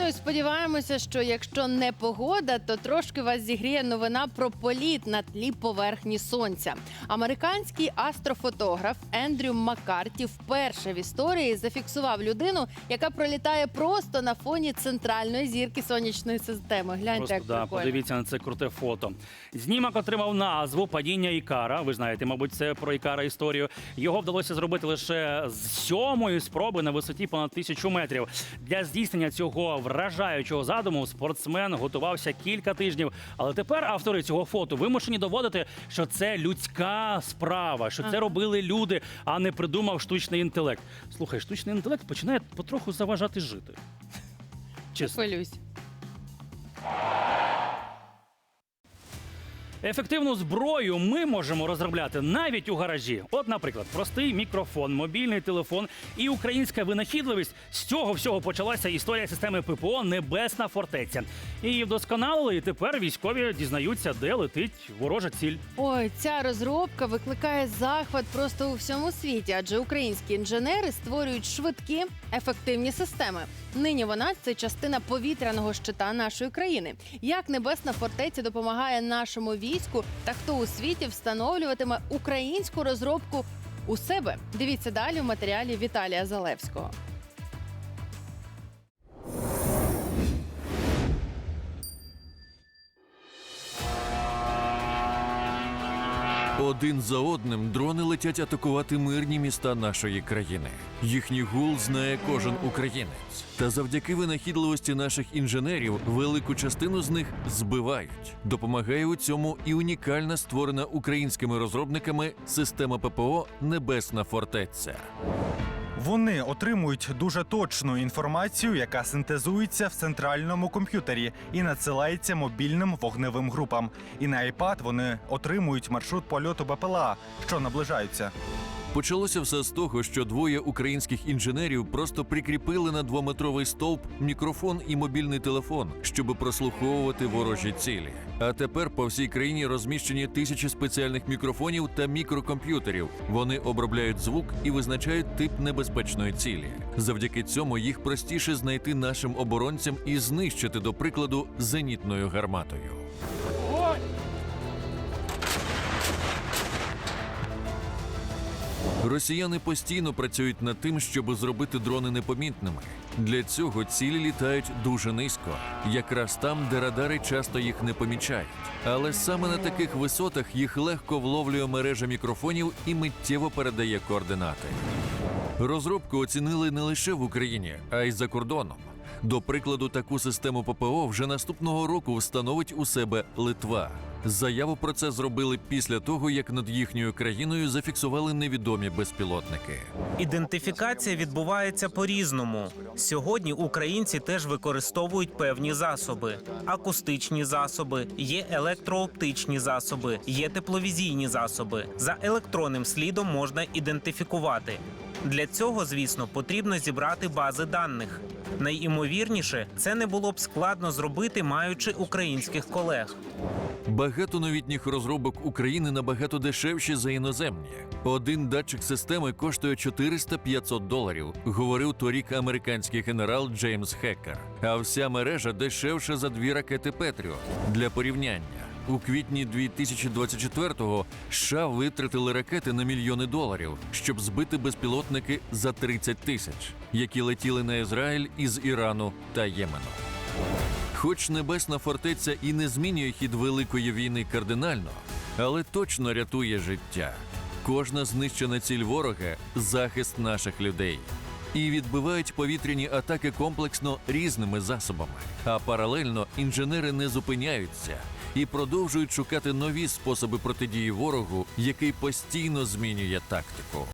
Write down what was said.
Ну і сподіваємося, що якщо не погода, то трошки вас зігріє новина про політ на тлі поверхні сонця. Американський астрофотограф Ендрю Маккарті вперше в історії зафіксував людину, яка пролітає просто на фоні центральної зірки сонячної системи. Гляньте, Просто як да, прикольно. подивіться на це круте фото. Знімок отримав назву Падіння Ікара. Ви знаєте, мабуть, це про Ікара історію. Його вдалося зробити лише з сьомої спроби на висоті понад тисячу метрів. Для здійснення цього вражаючого задуму спортсмен готувався кілька тижнів. Але тепер автори цього фото вимушені доводити, що це людська справа, що це робили люди, а не придумав штучний інтелект. Слухай, штучний інтелект починає потроху заважати жити. Чесно. Хвилюсь. Ефективну зброю ми можемо розробляти навіть у гаражі. От, наприклад, простий мікрофон, мобільний телефон і українська винахідливість. З цього всього почалася історія системи ППО Небесна фортеця. Її вдосконалили, і тепер військові дізнаються, де летить ворожа ціль. Ой, ця розробка викликає захват просто у всьому світі, адже українські інженери створюють швидкі, ефективні системи. Нині вона це частина повітряного щита нашої країни. Як небесна фортеця допомагає нашому війську, та хто у світі встановлюватиме українську розробку у себе? Дивіться далі в матеріалі Віталія Залевського. Один за одним дрони летять атакувати мирні міста нашої країни. Їхній гул знає кожен українець. Та завдяки винахідливості наших інженерів велику частину з них збивають. Допомагає у цьому і унікальна створена українськими розробниками система ППО Небесна фортеця. Вони отримують дуже точну інформацію, яка синтезується в центральному комп'ютері і надсилається мобільним вогневим групам. І на iPad вони отримують маршрут польоту БПЛА, що наближаються. Почалося все з того, що двоє українських інженерів просто прикріпили на двометровий стовп мікрофон і мобільний телефон, щоб прослуховувати ворожі цілі. А тепер по всій країні розміщені тисячі спеціальних мікрофонів та мікрокомп'ютерів. Вони обробляють звук і визначають тип небезпечної цілі. Завдяки цьому їх простіше знайти нашим оборонцям і знищити, до прикладу, зенітною гарматою. Росіяни постійно працюють над тим, щоб зробити дрони непомітними. Для цього цілі літають дуже низько, якраз там, де радари часто їх не помічають. Але саме на таких висотах їх легко вловлює мережа мікрофонів і миттєво передає координати. Розробку оцінили не лише в Україні, а й за кордоном. До прикладу, таку систему ППО вже наступного року встановить у себе Литва. Заяву про це зробили після того, як над їхньою країною зафіксували невідомі безпілотники. Ідентифікація відбувається по-різному. Сьогодні українці теж використовують певні засоби: акустичні засоби, є електрооптичні засоби, є тепловізійні засоби. За електронним слідом можна ідентифікувати. Для цього, звісно, потрібно зібрати бази даних. Найімовірніше, це не було б складно зробити, маючи українських колег. Багато новітніх розробок України набагато дешевші за іноземні. Один датчик системи коштує 400-500 доларів, говорив торік американський генерал Джеймс Хеккер. А вся мережа дешевша за дві ракети Петріот. Для порівняння. У квітні 2024-го США витратили ракети на мільйони доларів, щоб збити безпілотники за 30 тисяч, які летіли на Ізраїль із Ірану та Ємену. Хоч небесна фортеця і не змінює хід великої війни кардинально, але точно рятує життя. Кожна знищена ціль ворога захист наших людей. І відбивають повітряні атаки комплексно різними засобами. А паралельно інженери не зупиняються і продовжують шукати нові способи протидії ворогу, який постійно змінює тактику.